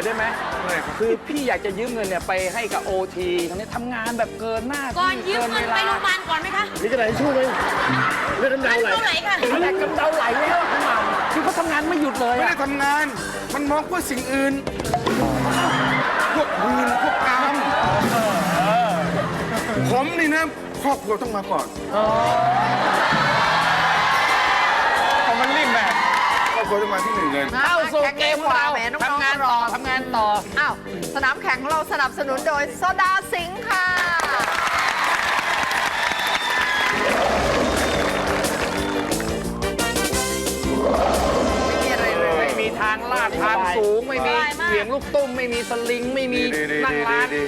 อยได้ไหมอะไรครับคือพี่อยากจะยืมเงินเนี่ยไปให้กับโอทีทั้งนี้ทำงานแบบเกินหน้าก่อนที่ยืมเงินวไปลาโรงพยาบาลก่อนไหมคะนี่กระดาษทิชชู่ไหมเลือดน้ำดาวไหลเท่าไหร่ค่ะแหลกกำเดาไหลแล้วคุณหม่ำคือเขาทำงานไม่หยุดเลยไม่อะได้ทำงาน มันมองเพื่อสิ่งอื่น พวกหืนพวกกามผมนี่นะครอบครัวต้องมาก่อน ครอบครัวต้องมาที่หนึ่งเลยเข้าสู่เกมของเราแหมน้องๆทำงานต่อทำงานต่อ อ้าว สนามแข่งของเราสนับสนุนโดยโซดาสิงค์ค่ะ ไม่มีอะไรเลย ไม่มีทางลาดทางสูง ไม่มีสบายมากเสียงลูกตุ้ม ไม่มีสลิง ไม่มีดีดีดีนั่งร้าน ดี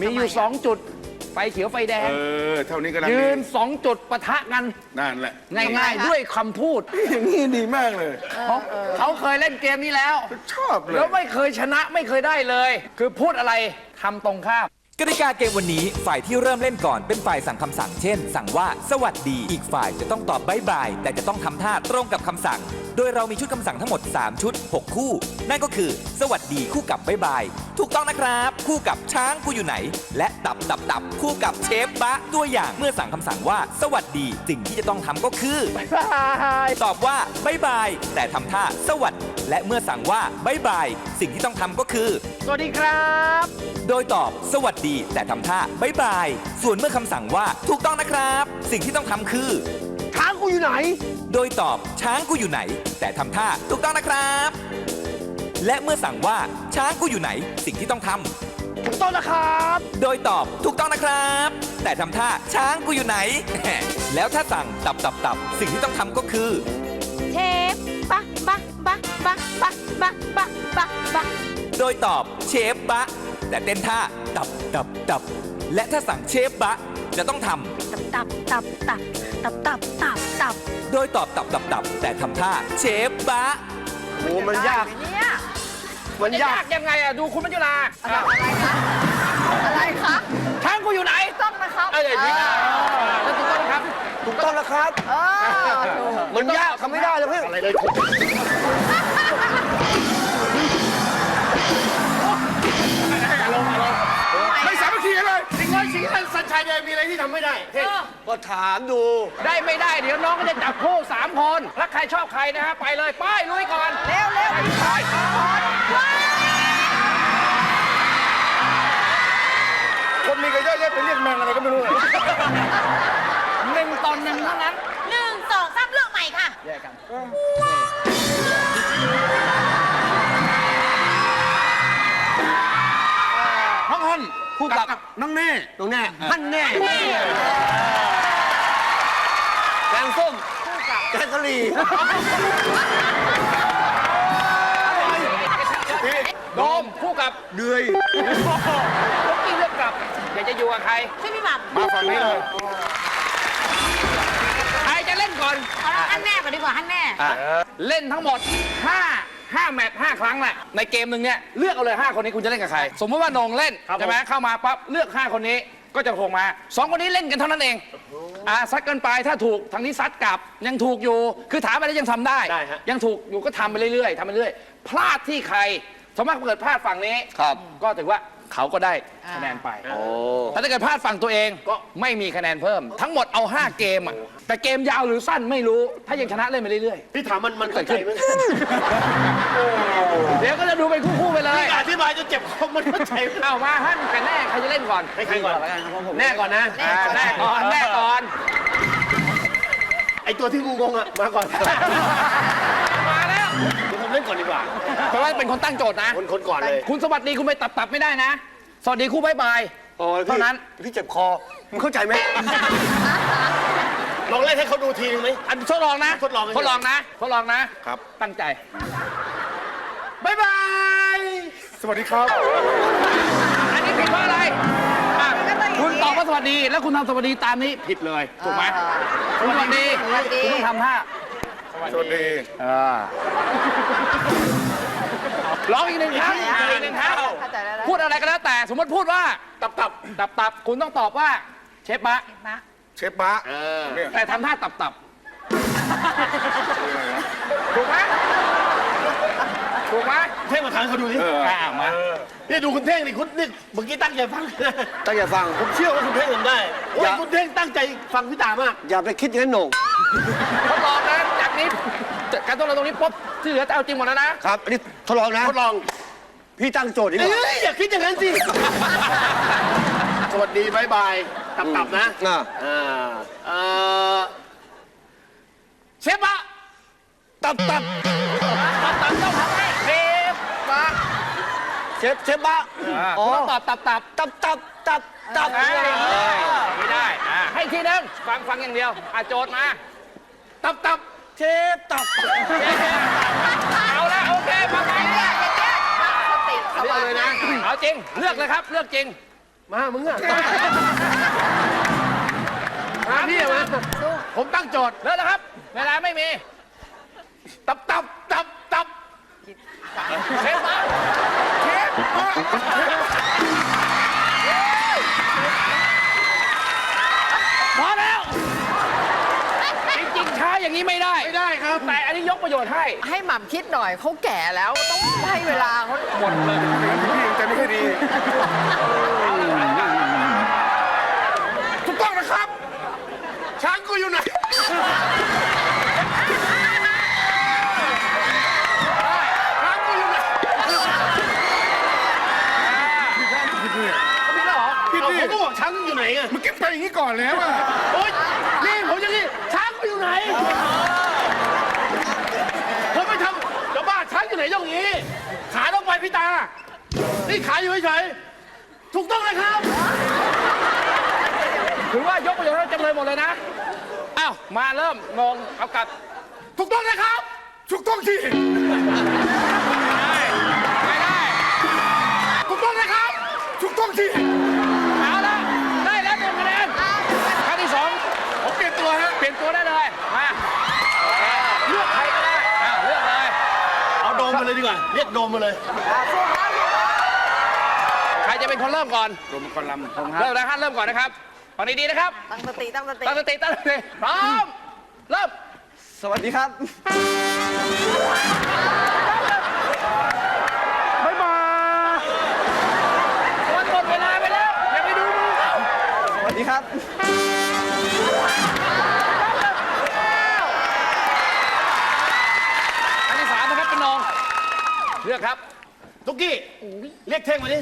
มีอยู่สองจุดไฟเขียวไฟแดง เออ เท่านี้ก็ลังยืดีนสองจุดปะทะกัน นั่นแหละง่ายๆ ด้วยคำพูดอย่างนี้ดีมากเลยเพราะเขาเคยเล่นเกมนี้แล้ว ชอบเลย แล้วไม่เคยชนะไม่เคยได้เลย คือพูดอะไรทำตรงข้าม กติกาเกมวันนี้ฝ่ายที่เริ่มเล่นก่อนเป็นฝ่ายสั่งคำสั่ง เช่น สั่งว่าสวัสดี อีกฝ่ายจะต้องตอบบายบาย แต่จะต้องทำท่าตรงกับคำสั่ง โดยเรามีชุดคำสั่งทั้งหมด 3 ชุด 6 คู่ นั่นก็คือ สวัสดีคู่กับบายบาย ถูกต้องนะครับ คู่กับช้างกูอยู่ไหน และตับตับตับคู่กับเชฟบะตัวอย่างเมื่อสั่งคำสั่งว่า สวัสดีสิ่งที่จะต้องทำก็คือตอบว่าบายบาย แต่ทำท่าสวัสดและเมื่อสั่งว่าบายบาย สิ่งที่ต้องทำก็คือ สวัสดีครับ โดยตอบสวัสดีแต่ทำท่าบายบาย ส่วนเมื่อคำสั่งว่าถูกต้องนะครับ สิ่งที่ต้องทำคือ ช้างกูอยู่ไหน โดยตอบช้างกูอยู่ไหน แต่ทำท่าถูกต้องนะครับ และเมื่อสั่งว่าช้างกูอยู่ไหน สิ่งที่ต้องทำถูกต้องนะครับโดยตอบถูกต้องนะครับ แต่ทำท่าช้างกูอยู่ไหน แล้วถ้าสั่งตับตับตับสิ่งที่ต้องทำก็คือ เชฟปะปะปะปะปะปะปะปะปะโดยตอบเชฟบะ แต่เต้นท่าตับตับตับ และถ้าสั่งเชฟบะ จะต้องทำตับตับตับตับตับตับตับำโดยตอบตับตับตับแต่ทำท่าเชฟบะ โอ้มันยาก เนี่ยมันยากยังไงอะดูคุณมัจจุราอะไรคะอะไรคะช้างกูอยู่ไหนต้องนะครับอะไรย่นี่ถูกต้องครับ ถูกต้องแล้วครับมันยากทำไม่ได้เลยเพื่อน สิ่งน้อยสิ่งนั้นสัญชัยเนี่ยมีอะไรที่ทำไม่ได้เฮ้ยก็ถามดู ได้ไม่ได้เดี๋ยวน้องก็จะจับคู่สามคนถ้าใครชอบใครนะฮะไปเลยไปลุยก่อน เร็วเร็วคนมีกันเยอะแยะไปเรียกแมงอะไรก็ไม่รู้เลยหนึ่งต่อหนึ่งเท่านั้นหนึ่งสองสามเลือกใหม่ค่ะ แยกกันน้องฮัน คู่กับน้องแน่ตรงแน่ท่านแน่แกงส้มแกงกะหรี่โดมคู่กับเหนื่อยลูกกี้เลือกกลับอยากจะอยู่กับใครช่วยพี่หม่ำมาฝั่งนี้เลยใครจะเล่นก่อนเอาท่านแม่ก่อนดีกว่าท่านแม่เล่นทั้งหมด 5 5แมตช์5ครั้งแหละในเกมหนึ่งเนี่ยเลือกเอาเลย5คนนี้คุณจะเล่นกับใคร สมมติว่าโหนงเล่นใช่ไหมเข้ามาปั๊บเลือก5คนนี้ก็จะโทรมา2คนนี้เล่นกันเท่านั้นเองอ่าซัดกันไปถ้าถูกทางนี้ซัดกลับยังถูกอยู่คือถามไปแล้วยังทำได้ ได้ฮะ ยังถูกอยู่ก็ทำไปเรื่อยๆทำไปเรื่อยพลาดที่ใครสมมติเกิดพลาดฝั่งนี้ครับ ก็ถือว่า เขาก็ได้คะแนนไปโอ้แต่ถ้าเกิดพลาดฝั่งตัวเองก็ไม่มีคะแนนเพิ่ม ทั้งหมดเอา 5 เกมอะแต่เกมยาวหรือสั้นไม่รู้ถ้ายังชนะเล่นไปเรื่อยพี่ถามมันมันเข้าใจไหมๆ เดี๋ยวก็จะดูเป็นคู่ๆไปเลยอธิบายจนเจ็บคอมันเข้าใจไหม เอามาฮั่นกันแน่ใครจะเล่นก่อนให้ใครก่อนแล้วกันครับผม แน่ก่อนนะอ่าแน่ก่อนแน่ก่อน ไอตัวที่งงๆอะ มาก่อน มาแล้ว เดี๋ยวผมเล่นก่อนดีกว่าเพราะว่าเป็นคนตั้งโจทย์นะ คนคนก่อนเลยคุณสวัสดีคุณไปตับตับไม่ได้นะ สวัสดีคู่บายบายโอ้ยพี่เท่านั้น พี่เจ็บคอมึงเข้าใจไหมลองเล่นให้เขาดูทีนึงไหม อันทดลองนะทดลอง ทดลองนะทดลองนะครับ ตั้งใจบายบาย สวัสดีครับ อันนี้ผิดเพราะอะไรอะคุณตอบว่าสวัสดีแล้วคุณทำสวัสดีตามนี้ผิดเลยถูกไหมคุณสวัสดีสวัสดีคุณต้องทำท่า สวัสดีร้องอีกหนึ่งครั้งอีกหนึ่งครั้งเข้าใจแล้วนะพูดอะไรก็แล้วแต่สมมติพูดว่าตับตับตับตับคุณต้องตอบว่า เชฟบะเชฟบะเนี่ยแต่ทำท่าตับตับถูกไหมถูกไหมเท่งมาถามเขาดูดิอ่ามานี่ดูคุณเท่งนี่คุณนี่เมื่อกี้ตั้งใจฟัง ตั้งใจฟัง ผมเชื่อว่าคุณเท่งทำได้โอ้อยย่าคุณเท่งตั้งใจฟังพี่ตามาก อย่าไปคิดอย่างนั้นโหน่งทดลอง นะจากนี้การทดลองตรงนี้ปุ๊บที่เหลือจะเอาจริงหมดแล้วนะครับอันนี้ทดลองนะ ทดลองพี่ตั้งโจทย์ดีกว่าเอ้ยอย่าคิดอย่างนั้นสิ สวัสดีบายบายตับตับๆนะอ่าอ่าเอ่อเชฟอะตับตับตับตับต้องทำให้เชฟมาเชฟเชฟบะอ๋อตอบตับตับตับตับตับตับอ่าไม่ได้อ่าให้อีกทีนึงฟังฟังอย่างเดียวอะโจทย์มา ตับตับ เชฟตับเอาละโอเคฟังไปเรื่อยสติสเลือกมาเลยนะเอาจริง เลือกเลยครับ เลือกจริง มามึงอะมาพี่อะมาผมตั้งโจทย์เลือกแล้วครับ เวลาไม่มี ตับตับตับตับเชฟมาเชฟมา อย่างนี้ไม่ได้ ไม่ได้ครับ แต่อันนี้ยกประโยชน์ให้ ให้หม่ำคิดหน่อยเขาแก่แล้วต้องให้เวลาเขาหมดเลยพี่ยังใจไม่ค่อยดีถูกต้องนะครับ ช้างกูอยู่ไหนช้างกูอยู่ไหนพี่แล้วเหรอพี่ผมก็บอกช้างอยู่ไหนไงมันเก็บไปอย่างนี้ก่อนแล้วอะ โอ๊ยนี่ผมจะนี่ช้างกูอยู่ไหน ผมไม่ทำจะบ้าช้างอยู่ ไหนอย่างนี้ ขาต้องไปพี่ตา นี่ขาอยู่เฉยๆถูกต้องนะครับ ถือว่ายกประโยชน์ให้จำเลยหมดเลยนะ อ้าว มาเริ่มงงเอากลับ ถูกต้องนะครับ ถูกต้องที่ ไม่ได้ ถูกต้องนะครับ ถูกต้องที่ ว่าเรียกโดมมาเลย ใครจะเป็นคนเริ่มก่อนรวมคนลำผมครัเริ่บมนะฮะเริ่มก่อนนะครับฟังดีๆนะครับตั้งสติตั้งสติตั้งสติตั้งสติพร้อมเริ่มสวัสดีครับ อกครับทุกกี้ เรียกเท่งมาดิ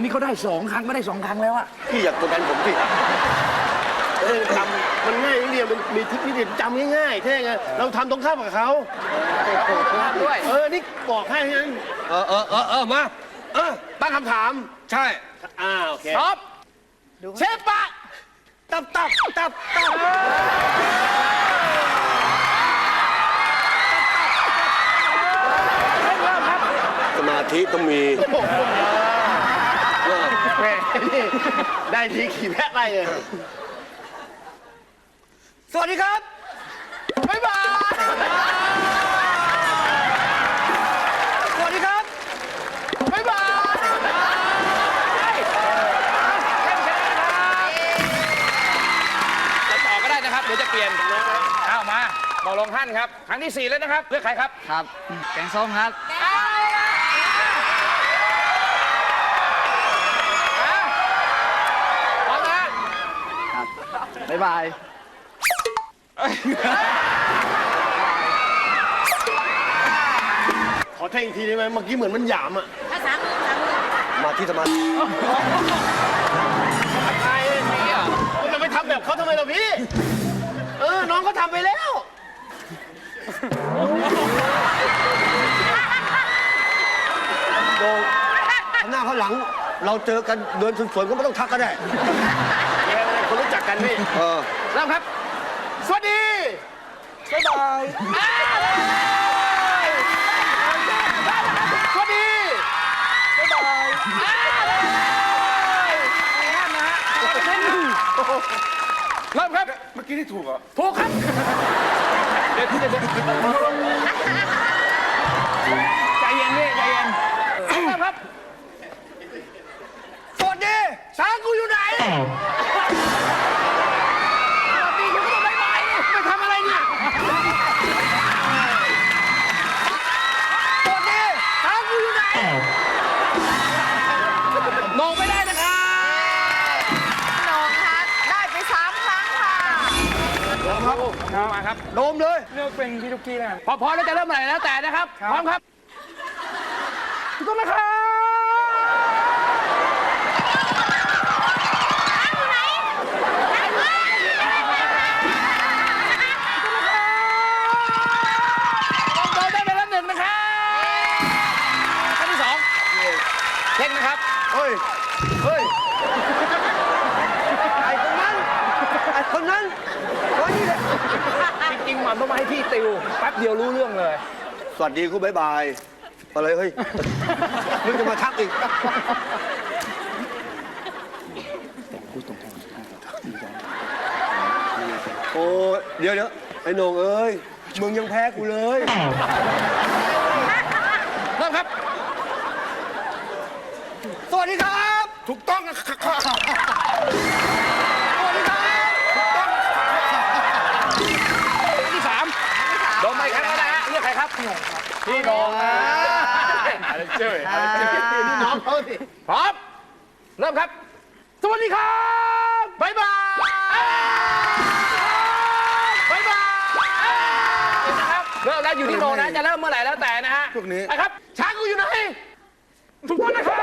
นี่เขาได้สองครั้งก็ได้สองครั้งแล้วอะพี่อยากกดดันผมสิเออจำมันง่ายนิดเดียวมันมีทริคนิดเดียวจำง่ายๆเท่งอะเราทำตรงข้ามกับเขาด้วย เออ นี่บอกให้นั้นเออเออเออเออมา เออ ตั้งคำถาม ใช่อ่าโอเคพร้อมเชฟปะ ตับตับตับตับ ธิต้องมีแหมนี่ได้ทีขี่แพะไปเลยสวัสดีครับ บ๊ายบาย สวัสดีครับ บ๊ายบายจะต่อก็ได้นะครับ เดี๋ยวจะเปลี่ยนเอามาบอกลงท่านครับ ครั้งที่สี่แล้วนะครับ เลือกใครครับ ครับ แกงส้มครับพ บ๊ายบาย ขอเท่งอีกทีได้ไหมเมื่อกี้เหมือนมันหยามอะมาที่สมาธิใช่พี่อะคุณจะไปทำแบบเขาทำไมล่ะพี่ เออ น้องเขาทำไปแล้ว โดงข้างหน้าข้างหลัง เราเจอกันเดินสวนๆก็ไม่ต้องทักก็ได้เดี๋ยว คนรู้จักกันพี่เออเริ่มครับ สวัสดีบ๊ายบายสวัสดีเริ่มครับ เมื่อกี้ที่ถูกเหรอ ถูกครับ เดี๋ยวเดี๋ยวเดี๋ยวใจเย็นพี่ใจเย็นเริ่มครับ สวัสดีช้างกูอยู่ไหน มาครับโดมเลยเลือกเป็นพี่ทุกกี้แล้วพอพร้อมแล้วจะเริ่มเมื่อไหร่แล้วแต่นะครับพร้อมครับถูกต้องนะครั ต้องมาให้พี่ติวแป๊บเดียวรู้เรื่องเลย สวัสดีคุณบ๊ายบายอะไรเฮ้ย มึงจะมาทักอีกโอ้เดี๋ยวเดี๋ยวไอ้โหนงเอ้ย มึงยังแพ้กูเลยเริ่มครับ สวัสดีครับ ถูกต้องนะครับ โดนไปครั้งแล้วนะฮะเลือกใครครับพี่โดงนะอะไรเจ้ยอะไรเจ้ยนี่น้องเขาสิพร้อมเริ่มครับ สวัสดีครับบ๊ายบายบ๊ายบายนะครับเริ่มแล้วอยู่ที่โดงนะจะเริ่มเมื่อไหร่แล้วแต่นะฮะพวกนี้ไปครับช้างกูอยู่ไหนถูกต้องนะครับ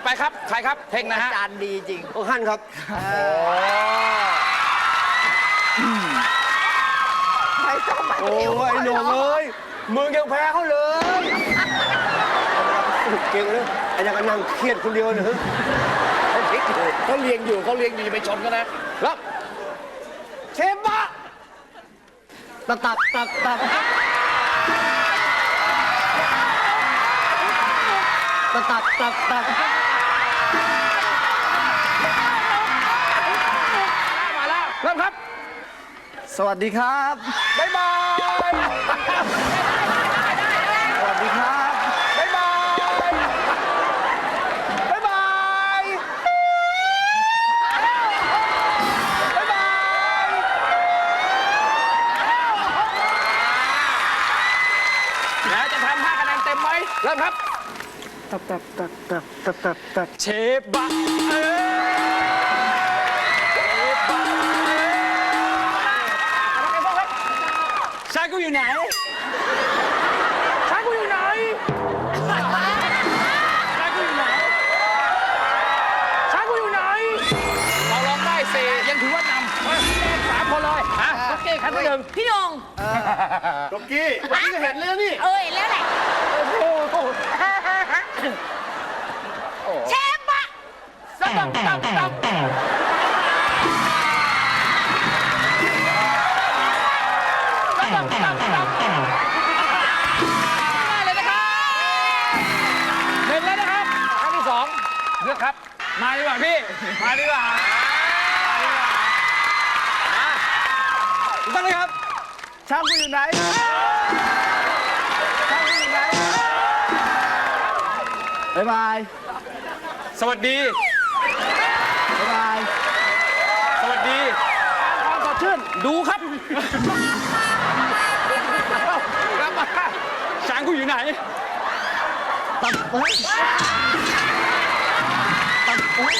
อไปครับ ใครครับ เพ่งนะฮะ จานดีจริง โอ้ฮั่นครับ ไม่ต้องมาโอ้เที่ยวยไอ้โหนงเอ้ยมึงยังแพ้เขาเลยเก่งเลยไอ้ยังก็นั่งเครียดคนเดียวเนี่ยเขาคิดอยู่เขาเลียงอยู่เขาเลียงอยู่อย่าไปชนกันนะแล้วเชฟบะตับตับตับตับตับตับตับตับ สวัสดีครับ บ๊ายบาย สวัสดีครับ บ๊ายบาย บ๊ายบาย บ๊ายบาย แล้วจะทำ5คะแนนเต็มไหมเริ่มครับ ตับตับตับตับตับตับตับเชฟบะ อยู่ไหน ช้างกูอยู่ไหน ช้างกูอยู่ไหน ช้างกูอยู่ไหน เราลองได้สี่ยังถือว่านำมาสามคนเลยอะโอเคขั้นที่หนึ่งพี่นงดอกกี้วันนี้ก็เห็นแล้วนี่ เอ้ยแล้วแหละเชฟบะตั้งตั้งตั้งตั้ง ได้เลยนะครับหนึ่งแล้วนะครับขั้นที่สองเลือกครับ มาดีกว่าพี่ มาดีกว่าตั้งเลยครับชายกูอยู่ไหนชายกูอยู่ไหนบ๊ายบาย สวัสดี บ๊ายบาย สวัสดี ความสดชื่น ดูครับกลับมาช้างกูอยู่ ไหนตับเฮ้ยตับเฮ้ย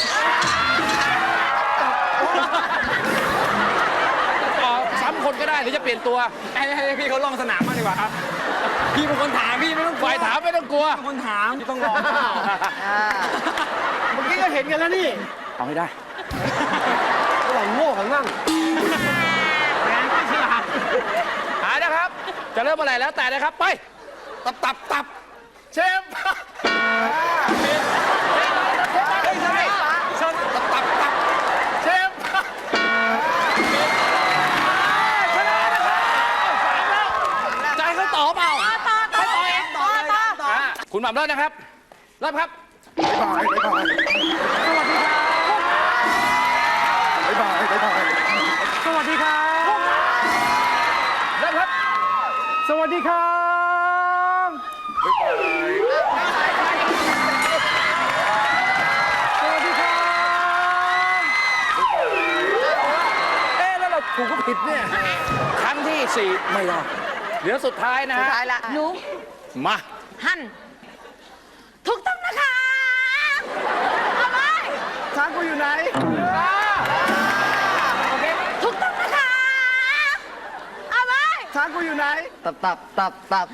ต่อซ้ำคนก็ได้หรือจะเปลี่ยนตัวให้ให้พี่เขาลองสนามมางดีกว่าครับ พี่เป็นคนถามพี่ไม่ต้องฝ่ายถามไม่ต้องกลัวเป็นคนถามพี่ต้องลองเมื่อกี้ก็เห็นกันแล้วนี่เอาให้ได้ระหว่างโง่กับนั่งแรงไม่ฉลาดหานะครับ จะเริ่มเมื่อไหร่แล้วแต่นะครับ ไป ตับตับตับเชฟเฮ้ยใช่เชิญตับตับตับเชฟชนะนะครับสามแล้วใจเขาต่อเปล่าต่อต่อต่อต่อต่ออะคุณหม่ำเริ่มนะครับเริ่มครับบ๊ายบายบ๊ายบายบ๊ายบายบ๊ายบายสวัสดีครับเริ่มครับ สวัสดีครับ สี่ไม่รอดเหลือสุดท้ายนะสุดฮะท้ายละหนูมาหันถูกต้องนะคะเอาไว้ช้างกูอยู่ไหนถูกต้องนะคะเอาไว้ช้างกูอยู่ไหน ตับตับตับตับ